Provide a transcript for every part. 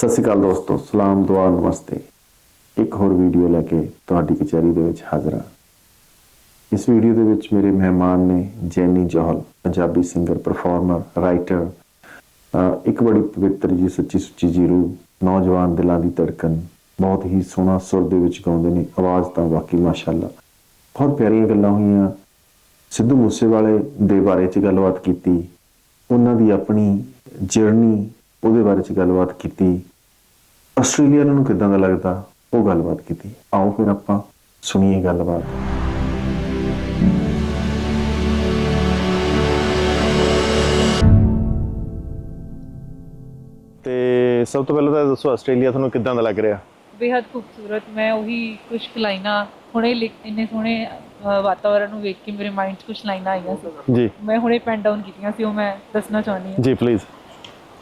ਸਤਿ ਸ਼੍ਰੀ ਅਕਾਲ ਦੋਸਤੋ, ਸਲਾਮ ਦੁਆ ਨਮਸਤੇ। ਇੱਕ ਹੋਰ ਵੀਡੀਓ ਲੈ ਕੇ ਤੁਹਾਡੀ ਕਚਹਿਰੀ ਦੇ ਵਿੱਚ ਹਾਜ਼ਰ ਹਾਂ। ਇਸ ਵੀਡੀਓ ਦੇ ਵਿੱਚ ਮੇਰੇ ਮਹਿਮਾਨ ਨੇ Jenny Johal, Punjabi singer performer writer ਇੱਕ ਬੜੀ ਪਵਿੱਤਰ ਜੀ, ਸੱਚੀ ਸੁੱਚੀ ਜੀ ਰੂਹ ਨੌਜਵਾਨ ਦਿਲਾਂ ਦੀ ਧੜਕਨ ਬਹੁਤ ਹੀ ਸੋਹਣਾ ਸੁਰ ਦੇ ਵਿੱਚ ਗਾਉਂਦੇ ਨੇ, ਆਵਾਜ਼ ਤਾਂ ਵਾਕਈ ਮਾਸ਼ਾਅੱਲਾ। ਬਹੁਤ ਪਿਆਰੀਆਂ ਗੱਲਾਂ ਹੋਈਆਂ। ਸਿੱਧੂ ਮੂਸੇਵਾਲੇ ਦੇ ਬਾਰੇ ਚ ਗੱਲਬਾਤ ਕੀਤੀ, ਉਹਨਾਂ ਦੀ ਆਪਣੀ ਜਰਨੀ ਉਹਦੇ ਬਾਰੇ ਚ ਗੱਲਬਾਤ ਕੀਤੀ। ਆਸਟ੍ਰੇਲੀਆ ਨੂੰ ਕਿਦਾਂ ਦਾ ਲੱਗਦਾ? ਉਹ ਗੱਲਬਾਤ ਕੀਤੀ। ਆਓ ਫਿਰ ਆਪਾਂ ਸੁਣੀਏ ਗੱਲਬਾਤ। ਤੇ ਸਭ ਤੋਂ ਪਹਿਲਾਂ ਤਾਂ ਦੱਸੋ ਆਸਟ੍ਰੇਲੀਆ ਤੁਹਾਨੂੰ ਕਿੱਦਾਂ ਦਾ ਲੱਗ ਰਿਹਾ? ਬੇहद ਖੂਬਸੂਰਤ। ਮੈਂ ਉਹੀ ਕੁਝ ਲਾਈਨਾਂ ਹੁਣੇ ਲਿਖ ਇੰਨੇ ਸੋਹਣੇ ਅਹ, ਵਾਤਾਵਰਣ ਨੂੰ ਵੇਖ ਕੇ ਮੇਰੇ ਮਾਈਂਡ 'ਚ ਕੁਝ ਲਾਈਨਾਂ ਆਈਆਂ ਸੀ। ਜੀ। ਮੈਂ ਹੁਣੇ ਪੈਨ ਡਾਊਨ ਕੀਤੀਆਂ ਸੀ ਉਹ ਮੈਂ ਦੱਸਣਾ ਚਾਹੁੰਦੀ ਹਾਂ। ਜੀ ਪਲੀਜ਼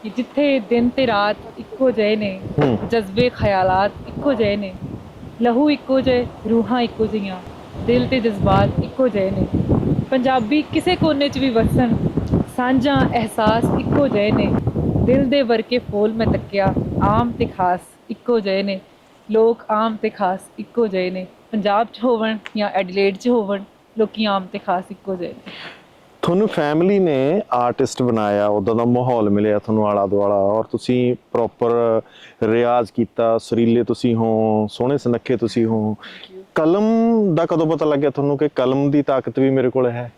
ਕਿ ਜਿੱਥੇ ਦਿਨ ਤੇ ਰਾਤ ਇੱਕੋ ਜਿਹੇ ਨੇ ਹੂੰ। ਜਜ਼ਬੇ ਖਿਆਲਾਤ ਇੱਕੋ ਜਿਹੇ ਨੇ ਲਹੂ ਇੱਕੋ ਜਿਹੇ ਰੂਹਾਂ ਇੱਕੋ ਜਿਹੀਆਂ ਦਿਲ ਤੇ ਜਜ਼ਬਾਤ ਇੱਕੋ ਜਿਹੇ ਨੇ। ਪੰਜਾਬੀ ਕਿਸੇ ਕੋਨੇ 'ਚ ਵੀ ਵਸਣ ਸਾਂਝਾ ਅਹਿਸਾਸ ਇੱਕੋ ਜਿਹੇ ਨੇ। ਦਿਲ ਦੇ ਵਰਕੇ ਫੋਲ ਮੈਂ ਤੱਕਿਆ ਆਮ ਤੇ ਖਾਸ ਇੱਕੋ ਜਿਹੇ ਨੇ। ਲੋਕ ਆਮ ਤੇ ਖਾਸ ਇੱਕੋ ਜਿਹੇ ਨੇ। ਪੰਜਾਬ 'ਚ ਹੋਵਣ ਜਾਂ ਐਡੀਲੇਡ 'ਚ ਹੋਵਣ ਲੋਕੀ ਆਮ ਤੇ ਖਾਸ ਇੱਕੋ ਜਿਹੇ ਨੇ। ਤੁਹਾਨੂੰ ਫੈਮਿਲੀ ਨੇ ਆਰਟਿਸਟ ਬਣਾਇਆ ਉਦਾਂ ਦਾ ਮਾਹੌਲ ਮਿਲਿਆ ਤੁਹਾਨੂੰ ਆਲਾ ਦੁਆਲਾ ਔਰ ਤੁਸੀਂ ਪ੍ਰੋਪਰ ਰਿਆਜ਼ ਕੀਤਾ ਸੁਰੀਲੇ ਤੁਸੀਂ ਹੋ ਸੋਹਣੇ ਸੁਨੱਖੇ ਤੁਸੀਂ ਹੋ। ਕਲਮ ਦਾ ਕਦੋਂ ਪਤਾ ਲੱਗਿਆ ਤੁਹਾਨੂੰ ਕਿ ਕਲਮ ਦੀ ਤਾਕਤ ਵੀ ਮੇਰੇ ਕੋਲ ਹੈ?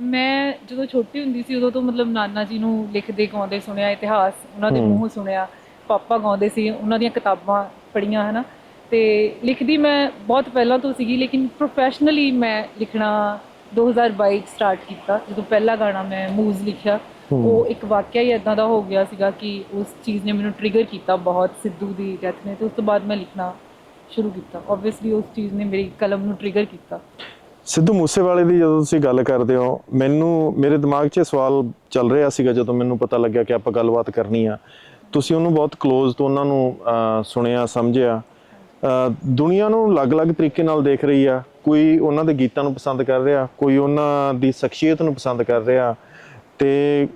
ਮੈਂ ਜਦੋਂ ਛੋਟੀ ਹੁੰਦੀ ਸੀ ਉਦੋਂ ਤੋਂ ਮਤਲਬ ਨਾਨਾ ਜੀ ਨੂੰ ਲਿਖਦੇ ਗਾਉਂਦੇ ਸੁਣਿਆ ਇਤਿਹਾਸ ਉਹਨਾਂ ਦੇ। ਮੂੰਹੋਂ ਸੁਣਿਆ ਪਾਪਾ ਗਾਉਂਦੇ ਸੀ ਉਹਨਾਂ ਦੀਆਂ ਕਿਤਾਬਾਂ ਪੜ੍ਹੀਆਂ ਹਨਾ। ਤੇ ਲਿਖਦੀ ਮੈਂ ਬਹੁਤ ਪਹਿਲਾਂ ਤੋਂ ਸੀਗੀ ਲੇਕਿਨ ਪ੍ਰੋਫੈਸ਼ਨਲੀ ਮੈਂ ਲਿਖਣਾ 2022 ਚ ਸਟਾਰਟ ਕੀਤਾ ਜਦੋਂ ਪਹਿਲਾ ਗਾਣਾ ਮੈਂ ਮੂਜ਼ ਲਿਖਿਆ। ਉਹ ਇੱਕ ਵਾਕਿਆ ਹੀ ਇਦਾਂ ਦਾ ਹੋ ਗਿਆ ਸੀਗਾ ਕਿ ਉਸ ਚੀਜ਼ ਨੇ ਮੈਨੂੰ ਟ੍ਰਿਗਰ ਕੀਤਾ ਬਹੁਤ ਸਿੱਧੂ ਦੀ ਡੈਥ ਨੇ ਤੇ ਉਸ ਤੋਂ ਬਾਅਦ ਮੈਂ ਲਿਖਣਾ ਸ਼ੁਰੂ ਕੀਤਾ। ਆਬਵੀਅਸਲੀ ਉਸ ਚੀਜ਼ ਨੇ ਮੇਰੀ ਕਲਮ ਨੂੰ ਟ੍ਰਿਗਰ ਕੀਤਾ। ਸਿੱਧੂ ਮੂਸੇਵਾਲੇ ਦੀ ਜਦੋਂ ਤੁਸੀਂ ਗੱਲ ਕਰਦੇ ਹੋ ਮੈਨੂੰ ਮੇਰੇ ਦਿਮਾਗ 'ਚ ਸਵਾਲ ਚੱਲ ਰਿਹਾ ਸੀਗਾ ਜਦੋਂ ਮੈਨੂੰ ਪਤਾ ਲੱਗਿਆ ਕਿ ਆਪਾਂ ਗੱਲਬਾਤ ਕਰਨੀ ਆ। ਤੁਸੀਂ ਉਹਨੂੰ ਬਹੁਤ ক্লোਜ਼ ਤੋਂ ਉਹਨਾਂ ਨੂੰ ਸੁਣਿਆ ਸਮਝਿਆ। ਦੁਨੀਆ ਨੂੰ ਅਲੱਗ-ਅਲੱਗ ਤਰੀਕੇ ਨਾਲ ਦੇਖ ਰਹੀ ਆ। ਕੋਈ ਉਹਨਾਂ ਦੇ ਗੀਤਾਂ ਨੂੰ ਪਸੰਦ ਕਰ ਰਿਹਾ, ਕੋਈ ਉਹਨਾਂ ਦੀ ਸ਼ਖਸੀਅਤ ਨੂੰ ਪਸੰਦ ਕਰ ਰਿਹਾ ਤੇ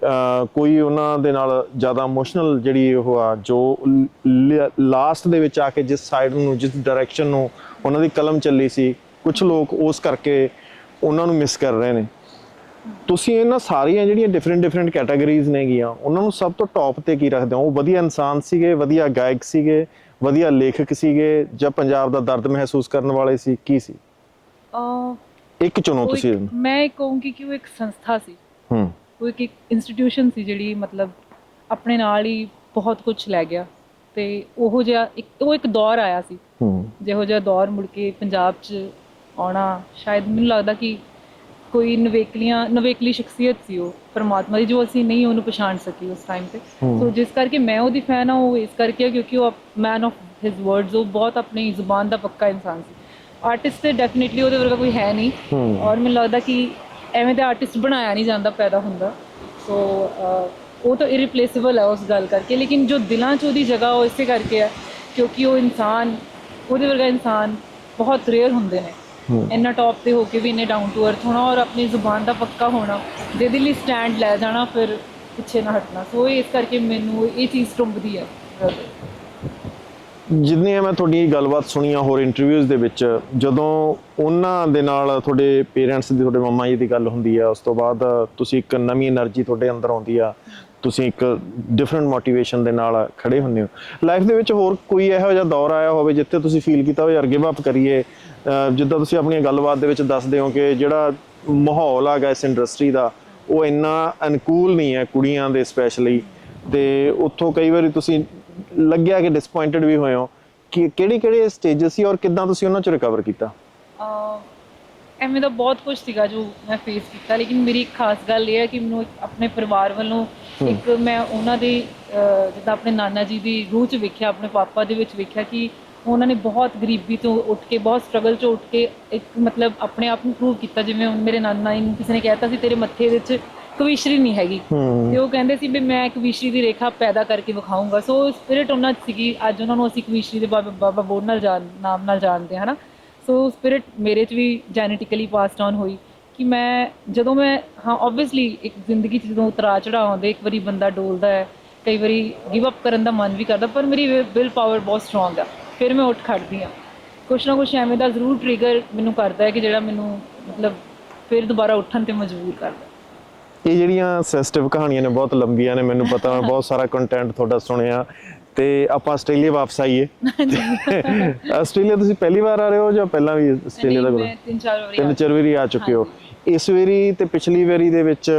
ਕੋਈ ਉਹਨਾਂ ਦੇ ਨਾਲ ਜ਼ਿਆਦਾ ਇਮੋਸ਼ਨਲ ਜਿਹੜੀ ਉਹ ਆ, ਜੋ ਲਾਸਟ ਦੇ ਵਿੱਚ ਆ ਕੇ ਜਿਸ ਸਾਈਡ ਨੂੰ, ਜਿਸ ਡਾਇਰੈਕਸ਼ਨ ਨੂੰ ਉਹਨਾਂ ਦੀ ਕਲਮ ਚੱਲੀ ਸੀ ਕੁਝ ਲੋਕ ਉਸ ਕਰਕੇ ਉਹਨਾਂ ਨੂੰ ਮਿਸ ਕਰ ਰਹੇ ਨੇ। ਤੁਸੀਂ ਇਹਨਾਂ ਸਾਰੀਆਂ ਜਿਹੜੀਆਂ ਡਿਫਰੈਂਟ ਡਿਫਰੈਂਟ ਕੈਟਾਗਰੀਜ਼ ਨੇਗੀਆਂ, ਉਹਨਾਂ ਨੂੰ ਸਭ ਤੋਂ ਟੌਪ ਤੇ ਕੀ ਰੱਖਦੇ ਹੋ? ਉਹ ਵਧੀਆ ਇਨਸਾਨ ਸੀਗੇ, ਵਧੀਆ ਗਾਇਕ ਸੀਗੇ ਵਧੀਆ ਲੇਖਕ ਸੀਗੇ ਜਾਂ ਪੰਜਾਬ ਦਾ ਦਰਦ ਮਹਿਸੂਸ ਕਰਨ ਵਾਲੇ ਸੀ ਕੀ ਸੀ? ਅਹ ਇੱਕ ਚੁਣੋ ਤੁਸੀਂ ਇੱਕ- ਮੈਂ ਇਹ ਕਹੂੰਗੀ ਕਿ ਉਹ ਇੱਕ ਸੰਸਥਾ ਸੀ। ਹੂੰ। ਉਹ ਇੱਕ ਇੰਸਟੀਟਿਊਸ਼ਨ ਸੀ ਜਿਹੜੀ ਮਤਲਬ ਆਪਣੇ ਨਾਲ ਹੀ ਬਹੁਤ ਕੁਝ ਲੈ ਗਿਆ। ਤੇ ਉਹੋ ਜਿਹਾ ਇੱਕ ਉਹ ਇੱਕ ਦੌਰ ਆਇਆ ਸੀ। ਹੂੰ। ਜਿਹੋ ਜਿਹਾ ਦੌਰ ਮੁੜ ਕੇ ਪੰਜਾਬ 'ਚ ਆਉਣਾ ਸ਼ਾਇਦ ਮੈਨੂੰ ਲੱਗਦਾ ਕਿ ਕੋਈ ਨਵੇਕਲੀਆਂ ਨਵੇਕਲੀ ਸ਼ਖਸੀਅਤ ਸੀ ਉਹ ਪਰਮਾਤਮਾ ਦੀ ਜੋ ਅਸੀਂ ਨਹੀਂ ਉਹਨੂੰ ਪਛਾਣ ਸਕੀ ਉਸ ਟਾਈਮ ਤੇ। ਸੋ ਜਿਸ ਕਰਕੇ ਮੈਂ ਉਹਦੀ ਫੈਨ ਆ ਉਹ ਇਸ ਕਰਕੇ ਕਿਉਂਕਿ ਉਹ ਮੈਨ ਆਫ ਹਿਸ ਵਰਡਸ ਉਹ ਬਹੁਤ ਆਪਣੀ ਜ਼ੁਬਾਨ ਦਾ ਪੱਕਾ ਇਨਸਾਨ ਸੀ ਆਰਟਿਸਟ ਤੇ ਡੈਫੀਨਿਟਲੀ ਉਹਦੇ ਵਰਗਾ ਕੋਈ ਹੈ ਨਹੀਂ। ਔਰ ਮੈਨੂੰ ਲੱਗਦਾ ਕਿ ਐਵੇਂ ਦਾ ਆਰਟਿਸਟ ਬਣਾਇਆ ਨਹੀਂ ਜਾਂਦਾ ਪੈਦਾ ਹੁੰਦਾ ਸੋ ਉਹ ਤਾਂ ਇਰਰੀਪਲੇਸੇਬਲ ਹੈ ਉਸ ਗੱਲ ਕਰਕੇ ਲੇਕਿਨ ਜੋ ਦਿਲਾਂ 'ਚ ਉਹਦੀ ਜਗ੍ਹਾ ਉਹ ਇਸੇ ਕਰਕੇ ਹੈ ਕਿਉਂਕਿ ਉਹ ਇਨਸਾਨ ਉਹਦੇ ਵਰਗਾ ਇਨਸਾਨ ਬਹੁਤ ਰੇਅਰ ਹੁੰਦੇ ਨੇ। ਇੰਨਾ ਟੌਪ ਤੇ ਹੋ ਕੇ ਵੀ ਇੰਨੇ ਡਾਊਨ ਟੂ ਅਰਥ ਹੋਣਾ ਔਰ ਆਪਣੀ ਜ਼ੁਬਾਨ ਦਾ ਪੱਕਾ ਹੋਣਾ ਜਿਹਦੇ ਲਈ ਸਟੈਂਡ ਲੈ ਜਾਣਾ ਫਿਰ ਪਿੱਛੇ ਨਾ ਹਟਣਾ। ਸੋ ਇਸ ਕਰਕੇ ਮੈਨੂੰ ਇਹ ਚੀਜ਼ ਟੁੰਬਦੀ ਆ। ਜਿੰਨੀਆਂ ਮੈਂ ਤੁਹਾਡੀ ਗੱਲਬਾਤ ਸੁਣੀਆਂ ਹੋਰ ਇੰਟਰਵਿਊਜ਼ ਦੇ ਵਿੱਚ ਜਦੋਂ ਉਹਨਾਂ ਦੇ ਨਾਲ ਤੁਹਾਡੇ ਪੇਰੈਂਟਸ ਦੀ ਤੁਹਾਡੇ ਮੰਮਾ ਜੀ ਦੀ ਗੱਲ ਹੁੰਦੀ ਆ ਉਸ ਤੋਂ ਬਾਅਦ ਤੁਸੀਂ ਇੱਕ ਨਵੀਂ એનર્ਜੀ ਤੁਹਾਡੇ ਅੰਦਰ ਆਉਂਦੀ ਆ ਤੁਸੀਂ ਇੱਕ ਡਿਫਰੈਂਟ ਮੋਟੀਵੇਸ਼ਨ ਦੇ ਨਾਲ ਖੜੇ ਹੁੰਦੇ ਹੋ। ਲਾਈਫ ਦੇ ਵਿੱਚ ਹੋਰ ਕੋਈ ਇਹੋ ਜਿਹਾ ਦੌਰ ਆਇਆ ਹੋਵੇ ਜਿੱਥੇ ਤੁਸੀਂ ਫੀਲ ਕੀਤਾ ਹੋਵੇ ਅਰਗੇ ਕਰੀਏ ਜਿੱਦਾਂ ਤੁਸੀਂ ਆਪਣੀਆਂ ਗੱਲਬਾਤ ਦੇ ਵਿੱਚ ਦੱਸਦੇ ਹੋ ਕਿ ਜਿਹੜਾ ਮਾਹੌਲ ਹੈਗਾ ਇਸ ਇੰਡਸਟਰੀ ਦਾ ਉਹ ਇੰਨਾ ਅਨੁਕੂਲ ਨਹੀਂ ਹੈ ਕੁੜੀਆਂ ਦੇ ਸਪੈਸ਼ਲੀ ਤੇ ਉੱਥੋਂ ਕਈ ਵਾਰੀ ਤੁਸੀਂ ਲੱਗਿਆ ਕਿ ਡਿਸਪਾਇੰਟਡ ਵੀ ਹੋਏ ਹੋ। ਕਿ ਕਿਹੜੀ ਕਿਹੜੇ ਸਟੇजेस ਸੀ ਔਰ ਕਿੱਦਾਂ ਤੁਸੀਂ ਉਹਨਾਂ ਚ ਰਿਕਵਰ ਕੀਤਾ? ਐਵੇਂ ਦਾ ਬਹੁਤ ਕੁਝ ਸੀਗਾ ਜੋ ਮੈਂ ਫੇਸ ਕੀਤਾ ਲੇਕਿਨ ਮੇਰੀ ਇੱਕ ਖਾਸ ਗੱਲ ਇਹ ਹੈ ਕਿ ਮੈਨੂੰ ਆਪਣੇ ਪਰਿਵਾਰ ਵੱਲੋਂ ਇੱਕ ਮੈਂ ਉਹਨਾਂ ਦੇ ਜਿੱਦਾਂ ਆਪਣੇ ਨਾਨਾ ਜੀ ਦੀ ਰੂਹ 'ਚ ਵੇਖਿਆ ਆਪਣੇ ਪਾਪਾ ਦੇ ਵਿੱਚ ਵੇਖਿਆ ਕਿ ਉਹਨਾਂ ਨੇ ਬਹੁਤ ਗਰੀਬੀ ਤੋਂ ਉੱਠ ਕੇ ਬਹੁਤ ਸਟਰਗਲ 'ਚੋਂ ਉੱਠ ਕੇ ਇੱਕ ਮਤਲਬ ਆਪਣੇ ਆਪ ਨੂੰ ਪ੍ਰੂਵ ਕੀਤਾ ਜਿਵੇਂ ਹੁਣ ਮੇਰੇ ਨਾਨਾ ਜੀ ਨੂੰ ਕਿਸੇ ਨੇ ਕਹਿਤਾ ਸੀ ਤੇਰੇ ਮੱਥੇ ਵਿੱਚ ਕਵਿਸ਼ਰੀ ਨਹੀਂ ਹੈਗੀ। ਤੇ ਉਹ ਕਹਿੰਦੇ ਸੀ ਵੀ ਮੈਂ ਇੱਕ ਵਿਸ਼ਰੀ ਦੀ ਰੇਖਾ ਪੈਦਾ ਕਰਕੇ ਵਿਖਾਊਂਗਾ। ਸੋ ਸਪਿਰਿਟ ਉਹਨਾਂ 'ਚ ਸੀਗੀ ਅੱਜ ਉਹਨਾਂ ਨੂੰ ਅਸੀਂ ਇੱਕ ਵਿਸ਼ਰੀ ਦੇ ਬਾਬਾ ਬੋੜ ਨਾਲ ਜਾਣ ਨਾਮ ਨਾਲ ਜਾਣਦੇ ਹਾਂ ਹਨਾ? ਸੋ ਸਪਿਰਿਟ ਮੇਰੇ 'ਚ ਵੀ ਜੈਨੇਟਿਕਲੀ ਪਾਸਡ ਔਨ ਹੋਈ ਕਿ ਮੈਂ ਜਦੋਂ ਮੈਂ ਹਾਂ ਆਬਵੀਅਸਲੀ ਇੱਕ ਜ਼ਿੰਦਗੀ 'ਚ ਜਦੋਂ ਉਤਰਾ ਚੜਾਅ ਆਉਂਦੇ ਇੱਕ ਵਾਰੀ ਬੰਦਾ ਡੋਲਦਾ ਹੈ ਕਈ ਵਾਰੀ ਗਿਵ ਅਪ ਕਰਨ ਦਾ ਮਨ ਵੀ ਕਰਦਾ ਪਰ ਮੇਰੀ ਵਿਲ ਪਾਵਰ ਬਹੁਤ ਸਟਰੋਂਗ ਆ। ਫਿਰ ਮੈਂ ਉੱਠ ਖੜਦੀ ਆ ਕੁਛ ਨਾ ਕੁਛ ਐਵੇਂ ਦਾ ਜ਼ਰੂਰ ਟ੍ਰਿਗਰ ਮੈਨੂੰ ਕਰਦਾ ਹੈ ਕਿ ਜਿਹੜਾ ਮੈਨੂੰ ਮਤਲਬ ਫਿਰ ਦੁਬਾਰਾ ਉੱਠਣ ਤੇ ਮਜਬੂਰ ਕਰਦਾ ਇਹ ਜਿਹੜੀਆਂ ਸੈਂਸਿਟਿਵ ਕਹਾਣੀਆਂ ਨੇ ਬਹੁਤ ਲੰਬੀਆਂ ਨੇ ਮੈਨੂੰ ਪਤਾ ਮੈਂ ਬਹੁਤ ਸਾਰਾ ਕੰਟੈਂਟ ਤੁਹਾਡਾ ਸੁਣਿਆ। ਤੇ ਆਪਾਂ ਆਸਟ੍ਰੇਲੀਆ ਵਾਪਸ ਆਈਏ। ਆਸਟ੍ਰੇਲੀਆ ਤੁਸੀਂ ਪਹਿਲੀ ਵਾਰ ਆ ਰਹੇ ਹੋ ਜਾਂ ਪਹਿਲਾਂ ਵੀ ਆਸਟ੍ਰੇਲੀਆ ਦਾ ਮੈਂ ਤਿੰਨ ਚਾਰ ਵਾਰੀ ਤਿੰਨ ਚਾਰ ਵਾਰੀ ਆ ਚੁੱਕੇ ਹੋ। ਇਸ ਵਾਰੀ ਤੇ ਪਿਛਲੀ ਵਾਰੀ ਦੇ ਵਿੱਚ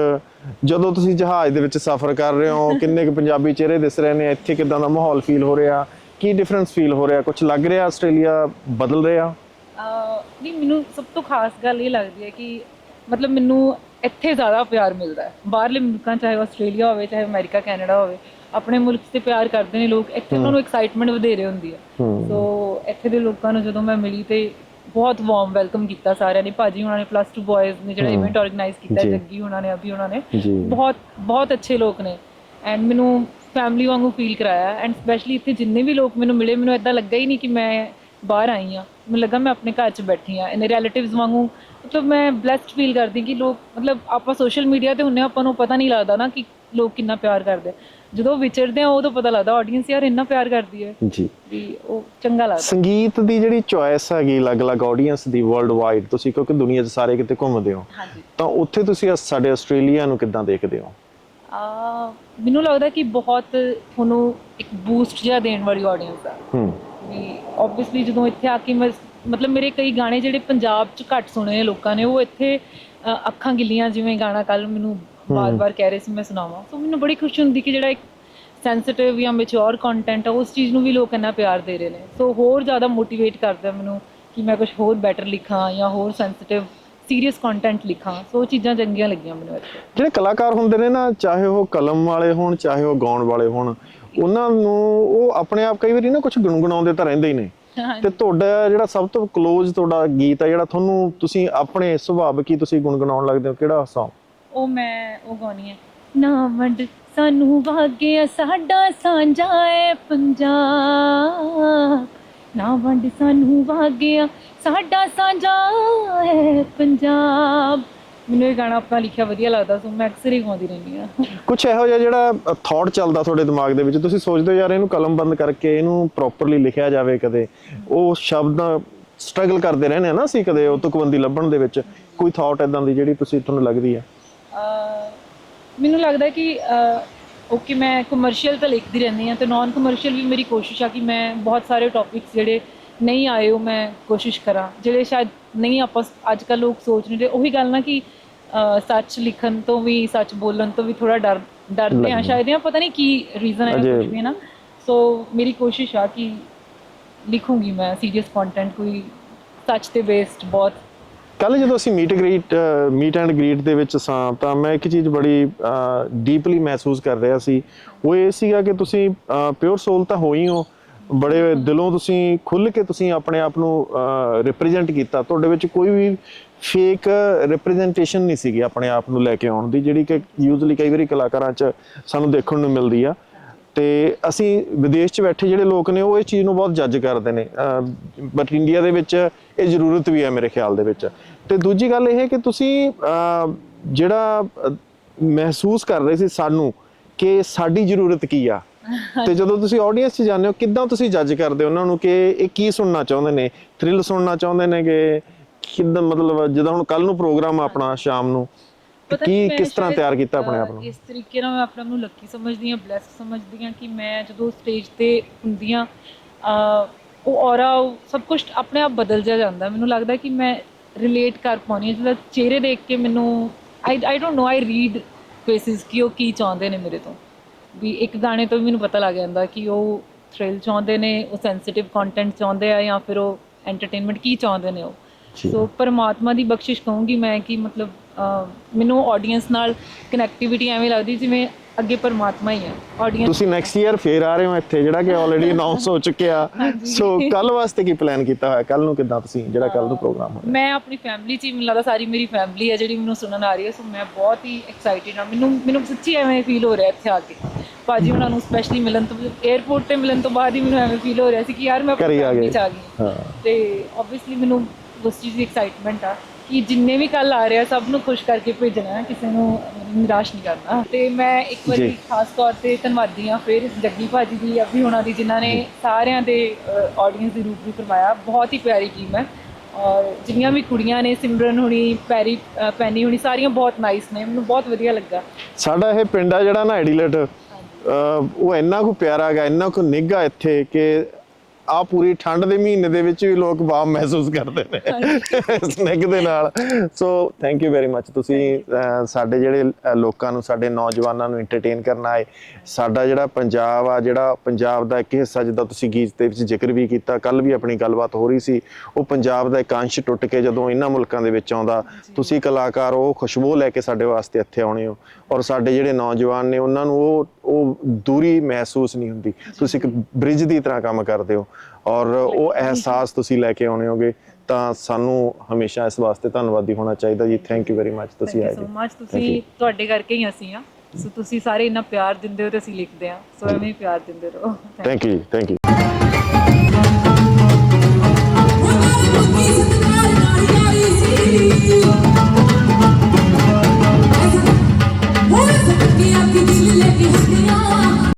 ਜਦੋਂ ਤੁਸੀਂ ਜਹਾਜ਼ ਦੇ ਵਿੱਚ ਸਫ਼ਰ ਕਰ ਰਹੇ ਹੋ ਕਿੰਨੇ ਕੁ ਪੰਜਾਬੀ ਚਿਹਰੇ ਦਿਸ ਰਹੇ ਨੇ ਇੱਥੇ ਕਿਦਾਂ ਦਾ ਮਾਹੌਲ ਫੀਲ ਹੋ ਰਿਹਾ? ਕੀ ਡਿਫਰੈਂਸ ਫੀਲ ਹੋ ਰਿਹਾ? ਕੁਝ ਲੱਗ ਰਿਹਾ? ਆਸਟ੍ਰੇਲੀਆ ਬਦਲ ਰਿਹਾ? ਅਹ ਨਹੀਂ ਮੈਨੂੰ ਸਭ ਤੋਂ ਖਾਸ ਗੱਲ ਇਹ ਲੱਗਦੀ ਹੈ ਕਿ ਮਤਲਬ ਮੈਨੂੰ ਇੱਥੇ ਜ਼ਿਆਦਾ ਪਿਆਰ ਮਿਲਦਾ ਹੈ। ਬਾਹਰਲੇ ਮੁਲਕਾਂ ਚਾਹੇ ਆਸਟ੍ਰੇਲੀਆ ਹੋਵੇ ਚਾਹੇ ਅਮਰੀਕਾ ਕੈਨੇਡਾ ਹੋਵੇ ਆਪਣੇ ਮੁਲਕ 'ਤੇ ਪਿਆਰ ਕਰਦੇ ਨੇ ਲੋਕ। ਇੱਥੇ ਉਹਨਾਂ ਨੂੰ ਐਕਸਾਈਟਮੈਂਟ ਵਧੇਰੇ ਹੁੰਦੀ ਹੈ। ਸੋ ਇੱਥੇ ਦੇ ਲੋਕਾਂ ਨੂੰ ਜਦੋਂ ਮੈਂ ਮਿਲੀ ਤੇ ਬਹੁਤ ਵਾਰਮ ਵੈਲਕਮ ਕੀਤਾ ਸਾਰਿਆਂ ਨੇ। ਭਾਜੀ ਉਹਨਾਂ ਨੇ ਪਲੱਸ 2 ਬॉयਜ਼ ਨੇ ਜਿਹੜਾ ਇਵੈਂਟ ਆਰਗੇਨਾਈਜ਼ ਕੀਤਾ ਜੀ। ਜੱਗੀ ਉਹਨਾਂ ਨੇ ਅਭੀ ਉਹਨਾਂ ਨੇ। ਜੀ। ਬਹੁਤ ਬਹੁਤ ਅੱਛੇ ਲੋਕ ਨੇ। ਐਂਡ ਮੈਨੂੰ ਫੈਮਿਲੀ ਵਾਂਗੂ ਫੀਲ ਕਰਾਇਆ ਐਂਡ ਸਪੈਸ਼ਲੀ ਇੱਥੇ ਜਿੰਨੇ ਵੀ ਲੋਕ ਮੈਨੂੰ ਮਿਲੇ ਮੈਨੂੰ ਇਦਾਂ ਲੱਗਾ ਹੀ ਨਹੀਂ ਕਿ ਮੈਂ ਬਾਹਰ ਆਈ ਆ ਮੈਨੂੰ ਲੱਗਾ ਮੈਂ ਆਪਣੇ ਘਰ 'ਚ ਬੈਠੀ ਆ ਇਹਨੇ ਰਿਲੇਟਿਵਸ ਵਾਂਗੂ ਮਤਲਬ ਮੈਂ ਬlesed ਫੀਲ ਕਰਦੀ ਕਿ ਲੋਕ ਮਤਲਬ ਆਪਾਂ ਸੋਸ਼ਲ ਮੀਡੀਆ ਤੇ ਹੁੰਨੇ ਆਪਾਂ ਨੂੰ ਪਤਾ ਨਹੀਂ ਲੱਗਦਾ ਨਾ ਕਿ ਲੋਕ ਕਿੰਨਾ ਪਿਆਰ ਕਰਦੇ ਜਦੋਂ ਵਿਚਰਦੇ ਆ ਉਦੋਂ ਪਤਾ ਲੱਗਦਾ ਆਡੀਅנס ਯਾਰ ਇੰਨਾ ਪਿਆਰ ਕਰਦੀ ਹੈ ਜੀ। ਵੀ ਉਹ ਚੰਗਾ ਲੱਗਦਾ। ਸੰਗੀਤ ਦੀ ਜਿਹੜੀ ਚੁਆਇਸ ਹੈਗੀ ਅਲੱਗ-ਅਲੱਗ ਆਡੀਅנס ਦੀ ਵਰਲਡ ਵਾਈਡ ਤੁਸੀਂ ਕਿਉਂਕਿ ਦੁਨੀਆ 'ਚ ਸਾਰੇ ਕਿਤੇ ਘੁੰਮਦੇ ਹੋ ਹਾਂਜੀ। ਤਾਂ ਉੱਥੇ ਤੁਸੀਂ ਸਾਡੇ ਆਸਟ੍ਰੇਲੀਆ ਨੂੰ ਕਿੱਦਾਂ ਦੇਖਦੇ ਹੋ? ਆ ਮੈਨੂੰ ਲੱਗਦਾ ਕਿ ਬਹੁਤ ਤੁਹਾਨੂੰ ਇੱਕ ਬੂਸਟ ਜਿਹਾ ਦੇਣ ਵਾਲੀ ਆਡੀਅנס ਆ। ਹੂੰ। ਵੀ ਆਬਵੀਅਸਲੀ ਜਦੋਂ ਇੱਥੇ ਆ ਕੇ ਮੈਂ ਮਤਲਬ ਮੇਰੇ ਕਈ ਗਾਣੇ ਜਿਹੜੇ ਪੰਜਾਬ 'ਚ ਘੱਟ ਸੁਣੇ ਨੇ ਲੋਕਾਂ ਨੇ ਉਹ ਇੱਥੇ ਅ, ਅੱਖਾਂ ਗਿੱਲੀਆਂ ਜਿਵੇਂ ਗਾਣਾ ਕੱਲ ਮੈਨੂੰ ਬਾਰ-ਬਾਰ ਕਹਿ ਰਹੇ ਸੀ ਮੈਂ ਸੁਣਾਵਾਂ। ਸੋ ਮੈਨੂੰ ਬੜੀ ਖੁਸ਼ੀ ਹੁੰਦੀ ਕਿ ਜਿਹੜਾ ਇੱਕ ਸੈਂਸਿਟਿਵ ਜਾਂ ਮੈਚੁਰ ਕੰਟੈਂਟ ਆ ਉਸ ਚੀਜ਼ ਨੂੰ ਵੀ ਲੋਕ ਇੰਨਾ ਪਿਆਰ ਦੇ ਰਹੇ ਨੇ। ਸੋ ਹੋਰ ਜ਼ਿਆਦਾ ਮੋਟੀਵੇਟ ਕਰਦਾ ਮੈਨੂੰ ਕਿ ਮੈਂ ਕੁਝ ਹੋਰ ਬੈਟਰ ਲਿਖਾਂ ਜਾਂ ਹੋਰ ਸੈਂਸਿਟਿਵ ਸੀਰੀਅਸ ਕੰਟੈਂਟ ਲਿਖਾਂ ਸੋ ਉਹ ਚੀਜ਼ਾਂ ਚੰਗੀਆਂ ਲੱਗੀਆਂ ਮੈਨੂੰ ਇੱਥੇ। ਜਿਹੜੇ ਕਲਾਕਾਰ ਹੁੰਦੇ ਨੇ ਨਾ ਚਾਹੇ ਉਹ ਕਲਮ ਵਾਲੇ ਹੋਣ ਚਾਹੇ ਉਹ ਗਾਉਣ ਵਾਲੇ ਹੋਣ ਉਹਨਾਂ ਨੂੰ ਉਹ ਆਪਣੇ ਆਪ ਕਈ ਵਾਰੀ ਨਾ ਕੁਝ ਗੁੰਗਣਾਉਂਦੇ ਤਾਂ ਰਹਿੰਦੇ ਹੀ ਨੇ। ਤੇ ਤੁਹਾਡਾ ਜਿਹੜਾ ਸਭ ਤੋਂ ক্লোਜ਼ ਤੁਹਾਡਾ ਗੀਤ ਆ ਜਿਹੜਾ ਤੁਹਾਨੂੰ ਤੁਸੀਂ ਆਪਣੇ ਸੁਭਾਵਿਕ ਹੀ ਤੁਸੀਂ ਗੁੰਗਣਾਉਣ ਲੱਗਦੇ ਹੋ ਕਿਹੜਾ ਸੌਂਗ ਉਹ ਮੈਂ ਉਹ ਗਾਉਣੀ ਹੈ। ਨਾ ਵੰਡ ਸਾਨੂੰ ਵਾਗਿਆ ਸਾਡਾ ਸਾਂਝਾ ਏ ਪੰਜਾਬ। ਨਾ ਵੰਡ ਸਾਨੂੰ ਵਾਗਿਆ ਸਾਡਾ ਸਾਂਝਾ ਏ ਪੰਜਾਬ। ਮੈਨੂੰ ਇਹ ਗਾਣਾ ਆਪਣਾ ਲਿਖਿਆ ਵਧੀਆ ਲੱਗਦਾ ਸੋ ਮੈਂ ਅਕਸਰ ਹੀ ਗਾਉਂਦੀ ਰਹਿੰਦੀ ਆ ਕੁਝ ਇਹੋ ਜਿਹਾ ਜਿਹੜਾ ਥਾਟ ਚੱਲਦਾ ਤੁਹਾਡੇ ਦਿਮਾਗ ਦੇ ਵਿੱਚ? ਤੁਸੀਂ ਸੋਚਦੇ ਹੋ ਯਾਰ ਇਹਨੂੰ ਕਲਮਬੰਦ ਕਰਕੇ ਇਹਨੂੰ ਪ੍ਰੋਪਰਲੀ ਲਿਖਿਆ ਜਾਵੇ ਕਦੇ। ਉਹ ਸ਼ਬਦ ਸਟਰਗਲ ਕਰਦੇ ਰਹਿੰਦੇ ਆ ਨਾ ਅਸੀਂ ਕਦੇ ਉਹ ਤੁਕਬੰਦੀ ਲੱਭਣ ਦੇ ਵਿੱਚ। ਕੋਈ ਥਾਟ ਇਦਾਂ ਦੀ ਜਿਹੜੀ ਤੁਸੀਂ ਤੁਹਾਨੂੰ ਲੱਗਦੀ ਹੈ ਅਹ ਮੈਨੂੰ ਲੱਗਦਾ ਕਿ ਓਕੇ ਮੈਂ ਕਮਰਸ਼ੀਅਲ ਤਾਂ ਲਿਖਦੀ ਰਹਿੰਦੀ ਹਾਂ ਤੇ ਨਾਨ ਕਮਰਸ਼ੀਅਲ ਵੀ ਮੇਰੀ ਕੋਸ਼ਿਸ਼ ਆ ਕਿ ਮੈਂ ਬਹੁਤ ਸਾਰੇ ਟੌਪਿਕਸ ਜਿਹੜੇ ਨਹੀਂ ਆਏ ਉਹ ਮੈਂ ਕੋਸ਼ਿਸ਼ ਕਰਾਂ। ਜਿਹੜੇ ਸ਼ਾਇਦ ਨਹੀਂ ਆਪਾਂ ਅੱਜ ਕੱਲ ਲੋਕ ਸੋਚ ਰਹੇ ਉਹੀ ਗੱਲ ਨਾ ਕਿ ਅਹ ਸੱਚ ਲਿਖਣ ਤੋਂ ਵੀ ਸੱਚ ਬੋਲਣ ਤੋਂ ਵੀ ਥੋੜਾ ਡਰ ਡਰਦੇ ਆ ਸ਼ਾਇਦ ਜਾਂ ਪਤਾ ਨਹੀਂ ਕੀ ਰੀਜ਼ਨ ਹੈ ਅਜੇ- ਕੁਝ ਵੀ ਨਾ? ਸੋ ਮੇਰੀ ਕੋਸ਼ਿਸ਼ ਆ ਕਿ ਲਿਖੂੰਗੀ ਮੈਂ ਸੀਰੀਅਸ ਕੰਟੈਂਟ ਕੋਈ ਸੱਚ ਤੇ ਬੇਸਡ ਬਹੁਤ। ਕੱਲ ਜਦੋਂ ਅਸੀਂ meet greet meet and greet ਦੇ ਵਿੱਚ ਸਾਂ ਤਾਂ ਮੈਂ ਇੱਕ ਚੀਜ਼ ਬੜੀ ਡੀਪਲੀ ਮਹਿਸੂਸ ਕਰ ਰਿਹਾ ਸੀ। ਉਹ ਇਹ ਸੀਗਾ ਕਿ ਤੁਸੀਂ ਪਿਓਰ ਸੋਲ ਤਾਂ ਹੋ ਹੀ ਹੋ ਬੜੇ ਦਿਲੋਂ ਤੁਸੀਂ ਖੁੱਲ ਕੇ ਤੁਸੀਂ ਆਪਣੇ ਆਪ ਨੂੰ ਰਿਪਰੈਜ਼ੈਂਟ ਕੀਤਾ। ਤੁਹਾਡੇ ਵਿੱਚ ਕੋਈ ਵੀ ਫੇਕ ਰਿਪਰੈਜ਼ੈਂਟੇਸ਼ਨ ਨਹੀਂ ਸੀਗੀ ਆਪਣੇ ਆਪ ਨੂੰ ਲੈ ਕੇ ਆਉਣ ਦੀ, ਜਿਹੜੀ ਕਿ ਯੂਜ਼ਲੀ ਕਈ ਵਾਰੀ ਕਲਾਕਾਰਾਂ 'ਚ ਸਾਨੂੰ ਦੇਖਣ ਨੂੰ ਮਿਲਦੀ ਆ। ਤੇ ਅਸੀਂ ਵਿਦੇਸ਼ 'ਚ ਬੈਠੇ ਜਿਹੜੇ ਲੋਕ ਨੇ, ਉਹ ਇਸ ਚੀਜ਼ ਨੂੰ ਬਹੁਤ ਜੱਜ ਕਰਦੇ ਨੇ। ਬਟ ਇੰਡੀਆ ਦੇ ਵਿੱਚ ਇਹ ਜ਼ਰੂਰਤ ਵੀ ਹੈ ਮੇਰੇ ਖਿਆਲ ਦੇ ਵਿੱਚ। ਤੇ ਦੂਜੀ ਗੱਲ ਇਹ ਹੈ ਕਿ ਤੁਸੀਂ ਜਿਹੜਾ ਮਹਿਸੂਸ ਕਰ ਰਹੇ ਸੀ ਸਾਨੂੰ ਕਿ ਸਾਡੀ ਜ਼ਰੂਰਤ ਕੀ ਆ ਤੇ ਜਦੋਂ ਤੁਸੀਂ ਆਡੀਅנס 'ਚ ਜਾਂਦੇ ਹੋ ਕਿੱਦਾਂ ਤੁਸੀਂ ਜੱਜ ਕਰਦੇ ਹੋ ਉਹਨਾਂ ਨੂੰ ਕਿ ਇਹ ਕੀ ਸੁਣਨਾ ਚਾਹੁੰਦੇ ਨੇ? ਥ੍ਰਿਲ ਸੁਣਨਾ ਚਾਹੁੰਦੇ ਨੇ ਕਿ ਕਿੱਦਾਂ ਮਤਲਬ ਜਦੋਂ ਹੁਣ ਕੱਲ ਨੂੰ ਪ੍ਰੋਗਰਾਮ ਆ ਆਪਣਾ ਸ਼ਾਮ ਨੂੰ ਕੀ ਕਿਸ ਤਰ੍ਹਾਂ ਤਿਆਰ ਕੀਤਾ ਆਪਣੇ ਆਪ ਨੂੰ? ਇਸ ਤਰੀਕੇ ਨਾਲ ਮੈਂ ਆਪਣੇ ਆਪ ਨੂੰ ਲੱਕੀ ਸਮਝਦੀ ਹਾਂ ਬlesed ਸਮਝਦੀ ਹਾਂ ਕਿ ਮੈਂ ਜਦੋਂ ਸਟੇਜ ਤੇ ਹੁੰਦੀ ਅਹ, ਉਹ ਔਰਾ ਸਭ ਕੁਝ ਆਪਣੇ ਆਪ ਬਦਲ ਜਾ ਜਾਂਦਾ। ਮੈਨੂੰ ਲੱਗਦਾ ਕਿ ਮੈਂ ਰਿਲੇਟ ਕਰ ਪਾਉਣੀ ਹਾਂ। ਜਦੋਂ ਚਿਹਰੇ ਦੇਖ ਕੇ ਮੈਨੂੰ I I don't know I read faces ਕਿ ਉਹ ਕੀ ਚਾਹੁੰਦੇ ਨੇ ਮੇਰੇ ਤੋਂ। ਵੀ ਇੱਕ ਗਾਣੇ ਤੋਂ ਵੀ ਮੈਨੂੰ ਪਤਾ ਲੱਗ ਜਾਂਦਾ ਕਿ ਉਹ ਥ੍ਰਿਲ ਚਾਹੁੰਦੇ ਨੇ ਉਹ ਸੈਂਸਿਟਿਵ ਕੰਟੈਂਟ ਚਾਹੁੰਦੇ ਆ ਜਾਂ ਫਿਰ ਉਹ ਐਂਟਰਟੇਨਮੈਂਟ ਕੀ ਚਾਹੁੰਦੇ ਨੇ ਉਹ। ਸੋ ਪਰਮਾਤਮਾ ਦੀ ਬਖਸ਼ਿਸ਼ ਕਹੂੰਗੀ ਮੈਂ ਕਿ ਮਤਲਬ ਮੈਨੂੰ ਆਡੀਅנס ਨਾਲ ਕਨੈਕਟੀਵਿਟੀ ਐਵੇਂ ਲੱਗਦੀ ਜਿਵੇਂ ਅੱਗੇ ਪਰਮਾਤਮਾ ਹੀ ਹੈ। ਆਡੀਅנס ਤੁਸੀਂ ਨੈਕਸਟ ਈਅਰ ਫੇਰ ਆ ਰਹੇ ਹੋ ਇੱਥੇ ਜਿਹੜਾ ਕਿ ਆਲਰੇਡੀ ਅਨਾਉਂਸ ਹੋ ਚੁੱਕਿਆ। ਸੋ ਕੱਲ ਵਾਸਤੇ ਕੀ ਪਲਾਨ ਕੀਤਾ ਹੋਇਆ? ਕੱਲ ਨੂੰ ਕਿਦਾਂ ਤੁਸੀਂ ਜਿਹੜਾ ਕੱਲ ਨੂੰ ਪ੍ਰੋਗਰਾਮ ਹੋਣਾ ਮੈਂ ਆਪਣੀ ਫੈਮਿਲੀ ਚ ਮੈਨੂੰ ਲੱਗਦਾ ਸਾਰੀ ਮੇਰੀ ਫੈਮਿਲੀ ਹੈ ਜਿਹੜੀ ਮੈਨੂੰ ਸੁਣਨ ਆ ਰਹੀ ਹੈ। ਸੋ ਮੈਂ ਬਹੁਤ ਹੀ ਐਕਸਾਈਟਿਡ ਹਾਂ। ਮੈਨੂੰ ਮੈਨੂੰ ਸੱਚੀ ਐਵੇਂ ਫੀਲ ਹੋ ਰਿਹਾ ਇੱਥੇ ਆ ਕੇ। ਭਾਜੀ ਉਹਨਾਂ ਨੂੰ ਸਪੈਸ਼ਲੀ ਮਿਲਣ ਤੋਂ 에어ਪੋਰਟ ਤੇ ਮਿਲਣ ਤੋਂ ਬਾਅਦ ਹੀ ਮੈਨੂੰ ਐਵੇਂ ਫੀਲ ਹੋ ਰਿਹਾ ਸੀ ਕਿ ਯਾਰ ਮੈਂ ਆਪਣੇ ਘਰੇ ਵੀ ਫੈਮਿਲੀ ਆ ਗਈ। ਹਾਂ। ਤੇ ਆਬਵੀਅਸਲੀ ਮੈਨੂੰ ਉਸ ਚੀਜ਼ ਦੀ ਐਕਸਾਈਟਮੈਂਟ ਆ ਕਿ ਜਿੰਨੇ ਵੀ ਕੱਲ ਆ ਰਿਹਾ ਸਭ ਨੂੰ ਖੁਸ਼ ਕਰਕੇ ਭੇਜਣਾ ਹੈ, ਕਿਸੇ ਨੂੰ ਨਿਰਾਸ਼ ਨਹੀਂ ਕਰਨਾ। ਤੇ ਮੈਂ ਇੱਕ ਵਾਰੀ ਖਾਸ ਤੌਰ ਤੇ ਧੰਨਵਾਦੀ ਹਾਂ ਫਿਰ ਜੱਗੀ ਭਾਜੀ ਦੀ ਅਭੀ ਹੋਣਾ ਦੀ ਜਿਨ੍ਹਾਂ ਨੇ ਸਾਰਿਆਂ ਦੇ ਆਡੀਅנס ਦੇ ਰੂਪ ਵੀ ਕਰਵਾਇਆ। ਬਹੁਤ ਹੀ ਪਿਆਰੀ ਟੀਮ ਹੈ। ਔਰ ਜਿੰਨੀਆਂ ਵੀ ਕੁੜੀਆਂ ਨੇ ਸਿਮਰਨ ਹੁਣੀ ਪੈਰੀ ਪੈਨੀ ਹੁਣੀ ਸਾਰੀਆਂ ਬਹੁਤ ਨਾਈਸ ਨੇ। ਮੈਨੂੰ ਬਹੁਤ ਵਧੀਆ ਲੱਗਾ। ਸਾਡਾ ਇਹ ਪਿੰਡ ਆ ਜਿਹੜਾ ਨਾ ਐਡੀਲਟ ਉਹ ਇੰਨਾ ਕੁ ਪਿਆਰਾ ਹੈਗਾ ਇੰਨਾ ਕੁ ਨਿੱਘਾ ਇੱਥੇ ਕਿ ਆ ਪੂਰੀ ਠੰਡ ਦੇ ਮਹੀਨੇ ਦੇ ਵਿੱਚ ਵੀ ਲੋਕ ਬਾਮ ਮਹਿਸੂਸ ਕਰਦੇ ਨੇ। ਸਨੇਕ ਦੇ ਨਾਲ। So thank you very much ਤੁਸੀਂ ਸਾਡੇ ਜਿਹੜੇ ਲੋਕਾਂ ਨੂੰ ਸਾਡੇ ਨੌਜਵਾਨਾਂ ਨੂੰ ਐਂਟਰਟੇਨ ਕਰਨ ਆਏ ਸਾਡਾ ਜਿਹੜਾ ਪੰਜਾਬ ਆ ਜਿਹੜਾ ਪੰਜਾਬ ਦਾ ਇੱਕ ਹਿੱਸਾ ਜਿੱਦਾਂ ਤੁਸੀਂ ਗੀਤ ਦੇ ਵਿੱਚ ਜ਼ਿਕਰ ਵੀ ਕੀਤਾ ਕੱਲ ਵੀ ਆਪਣੀ ਗੱਲਬਾਤ ਹੋ ਰਹੀ ਸੀ। ਉਹ ਪੰਜਾਬ ਦਾ ਇੱਕ ਅੰਸ਼ ਟੁੱਟ ਕੇ ਜਦੋਂ ਇਹਨਾਂ ਮੁਲਕਾਂ ਦੇ ਵਿੱਚ ਆਉਂਦਾ ਤੁਸੀਂ ਕਲਾਕਾਰ ਉਹ ਖੁਸ਼ਬੂ ਲੈ ਕੇ ਸਾਡੇ ਵਾਸਤੇ ਇੱਥੇ ਆਉਣੇ ਹੋ। ਔਰ ਸਾਡੇ ਜਿਹੜੇ ਨੌਜਵਾਨ ਨੇ ਉਹਨਾਂ ਨੂੰ ਉਹ ਉਹ ਦੂਰੀ ਮਹਿਸੂਸ ਨਹੀਂ ਹੁੰਦੀ। ਤੁਸੀਂ ਇੱਕ ਬ੍ਰਿਜ ਦੀ ਤਰ੍ਹਾਂ ਕੰਮ ਕਰਦੇ ਹੋ। ਔਰ ਉਹ ਅਹਿਸਾਸ ਤੁਸੀਂ ਲੈ ਕੇ ਆਉਣੇ ਹੋਗੇ ਤਾਂ ਸਾਨੂੰ ਹਮੇਸ਼ਾ ਇਸ ਵਾਸਤੇ ਧੰਨਵਾਦੀ ਹੋਣਾ ਚਾਹੀਦਾ ਜੀ। ਥੈਂਕ ਯੂ ਵੈਰੀ ਮੱਚ ਤੁਸੀਂ ਆਏ ਸੋ ਜੀ। ਮਚ ਤੁਸੀਂ ਤੁਹਾਡੇ ਕਰਕੇ ਹੀ ਅਸੀਂ ਆ ਸੋ ਤੁਸੀਂ ਸਾਰੇ ਇੰਨਾ ਪਿਆਰ ਦਿੰਦੇ ਹੋ ਤੇ ਅਸੀਂ ਲਿਖਦੇ ਆ ਸੋ ਐਵੇਂ ਹੀ ਪਿਆਰ ਦਿੰਦੇ ਰਹੋ। Thank you thank you